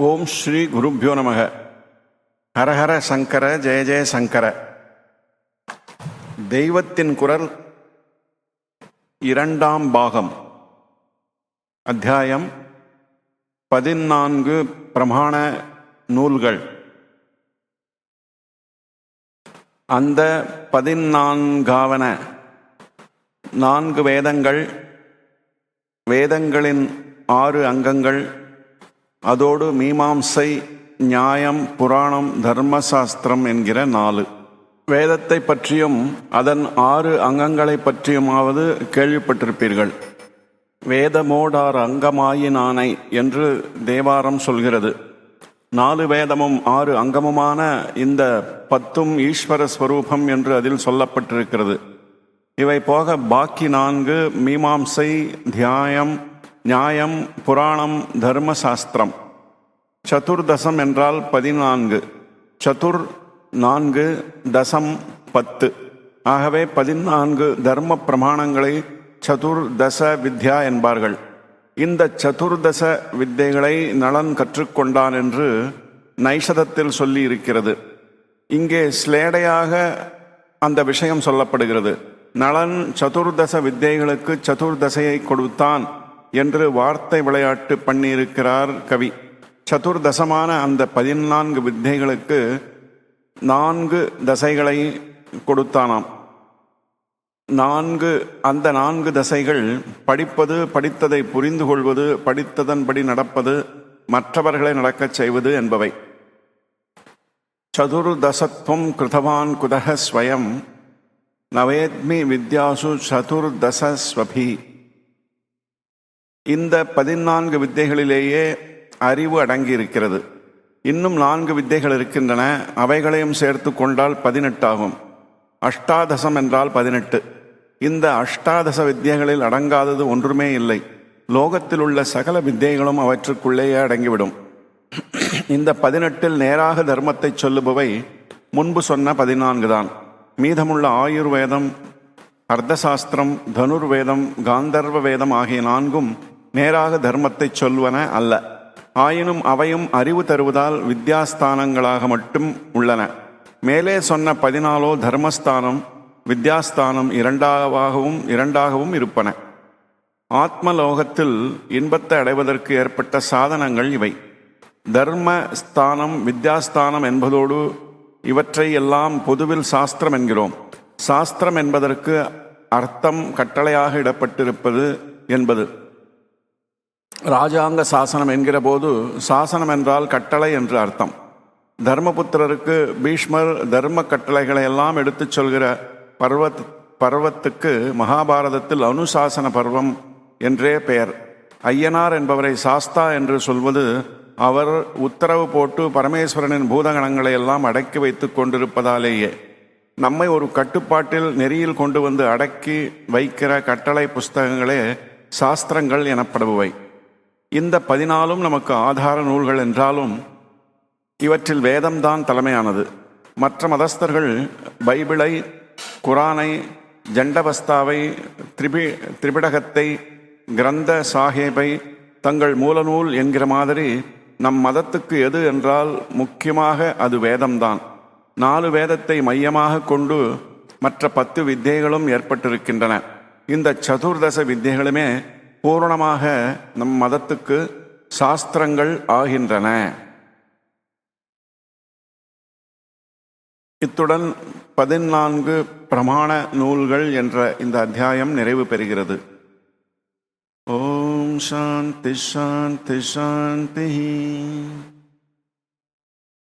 ஓம் ஸ்ரீ குருப்பியோ நமக. ஹரஹர சங்கர ஜெய ஜெய சங்கர. தெய்வத்தின் குரல் இரண்டாம் பாகம். அத்தியாயம் பதினான்கு பிரமாண நூல்கள். அந்த பதினான்காவன நான்கு வேதங்கள் வேதங்களின் ஆறு அங்கங்கள் அதோடு மீமாம்சை நியாயம் புராணம் தர்மசாஸ்திரம் என்கிற நாலு. வேதத்தை பற்றியும் அதன் ஆறு அங்கங்களை பற்றியுமாவது கேள்விப்பட்டிருப்பீர்கள். வேதமோடார் அங்கமாயினானை என்று தேவாரம் சொல்கிறது. நாலு வேதமும் ஆறு அங்கமுமான இந்த பத்தும் ஈஸ்வர ஸ்வரூபம் என்று அதில் சொல்லப்பட்டிருக்கிறது. இவை போக பாக்கி நான்கு மீமாம்சை தியாயம் நியாயம் புராணம் தர்மசாஸ்திரம். சதுர்தசம் என்றால் பதினான்கு. சதுர் நான்கு தசம் பத்து. ஆகவே பதினான்கு தர்ம பிரமாணங்களை சதுர்தச வித்யா என்பார்கள். இந்த சதுர்தச வித்தைகளை நலன் கற்றுக்கொண்டான் என்று நைஷதத்தில் சொல்லி இருக்கிறது இங்கே ஸ்லேடையாக அந்த விஷயம் சொல்லப்படுகிறது. நலன் சதுர்தச வித்தைகளுக்கு சதுர்தசையை கொடுத்தான். என்று வார்த்தை விளையாட்டு பண்ணியிருக்கிறார் கவி. சதுர்தசமான அந்த பதினான்கு வித்தைகளுக்கு நான்கு தசைகளை கொடுத்தானாம். நான்கு அந்த நான்கு தசைகள் படிப்பது படித்ததை புரிந்து கொள்வது படித்ததன்படி நடப்பது மற்றவர்களை நடக்கச் செய்வது என்பவை. சதுர்தசத்துவம் கிருதவான் குதக ஸ்வயம் நவேத்மி வித்யாசு சதுர்தசஸ்வபி இந்த பதினான்கு வித்தைகளிலேயே அறிவு அடங்கி இருக்கிறது இன்னும் நான்கு வித்தைகள் இருக்கின்றன. அவைகளையும் சேர்த்து கொண்டால் பதினெட்டாகும். அஷ்டாதசம் என்றால் பதினெட்டு. இந்த அஷ்டாதச வித்தியைகளில் அடங்காதது ஒன்றுமே இல்லை. லோகத்தில் உள்ள சகல வித்தியைகளும் அவற்றுக்குள்ளேயே அடங்கிவிடும். இந்த பதினெட்டில் நேராக தர்மத்தை சொல்லுபவை முன்பு சொன்ன பதினான்கு தான். மீதமுள்ள ஆயுர்வேதம் அர்த்தசாஸ்திரம் தனுர்வேதம் காந்தர்வ வேதம் ஆகிய நான்கும் நேராக தர்மத்தை சொல்வன அல்ல. ஆயினும் அவையும் அறிவு தருவதால் வித்யாஸ்தானங்களாக மட்டும் உள்ளன. மேலே சொன்ன பதினாலோ தர்மஸ்தானம் வித்யாஸ்தானம் இரண்டாகவாகவும் இரண்டாகவும் இருப்பன. ஆத்மலோகத்தில் இன்பத்தை அடைவதற்கு ஏற்பட்ட சாதனங்கள் இவை. தர்ம ஸ்தானம் வித்யாஸ்தானம் என்பதோடு இவற்றை எல்லாம் பொதுவில் சாஸ்திரம் என்கிறோம். சாஸ்திரம் என்பதற்கு அர்த்தம் கட்டளையாக இடப்பட்டிருப்பது என்பது. ராஜாங்க சாசனம் என்கிற போது சாசனம் என்றால் கட்டளை என்று அர்த்தம். தர்மபுத்திரருக்கு பீஷ்மர் தர்ம கட்டளைகளை எல்லாம் எடுத்துச் சொல்கிற பர்வத் பர்வத்துக்கு மகாபாரதத்தில் அனுசாசன பர்வம் என்றே பெயர். ஐயனார் என்பவரை சாஸ்தா என்று சொல்வது அவர் உத்தரவு போட்டு பரமேஸ்வரனின் பூதகணங்களை எல்லாம் அடக்கி வைத்து கொண்டிருப்பதாலேயே. நம்மை ஒரு கட்டுப்பாட்டில் நெறியில் கொண்டு வந்து அடக்கி வைக்கிற கட்டளை புஸ்தகங்களே சாஸ்திரங்கள் எனப்படுபவை. இந்த பதினாலும் நமக்கு ஆதார நூல்கள் என்றாலும் இவற்றில் வேதம்தான் தலைமையானது. மற்ற மதஸ்தர்கள் பைபிளை குரானை ஜண்டவஸ்தாவை திரிபி திரிபிடகத்தை கிரந்த சாஹேபை தங்கள் மூலநூல் என்கிற மாதிரி நம் மதத்துக்கு எது என்றால் முக்கியமாக அது வேதம்தான். நாலு வேதத்தை மையமாக கொண்டு மற்ற பத்து வித்தியைகளும் ஏற்பட்டிருக்கின்றன. இந்த சதுர்தச வித்தியைகளுமே பூரணமாக நம் மதத்துக்கு சாஸ்திரங்கள் ஆகின்றன. இத்துடன் பதினான்கு பிரமாண நூல்கள் என்ற இந்த அத்தியாயம் நிறைவு பெறுகிறது. ஓம் சாந்தி சாந்தி சாந்தி.